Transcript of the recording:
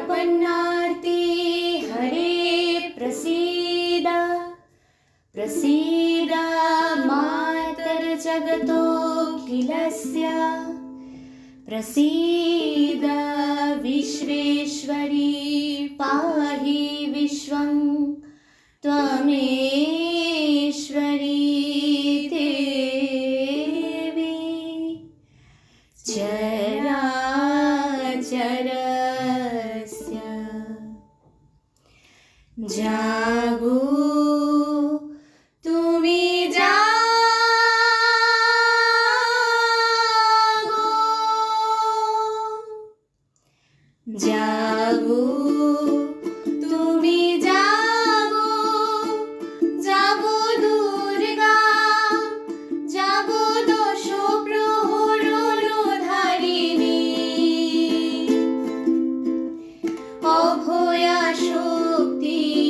अर्पणार्ति हरे प्रसीद प्रसीद किलस्य प्रसीद विश्वेश्वरी पाहि विश्वं त्वमेव অভয়া শক্তি।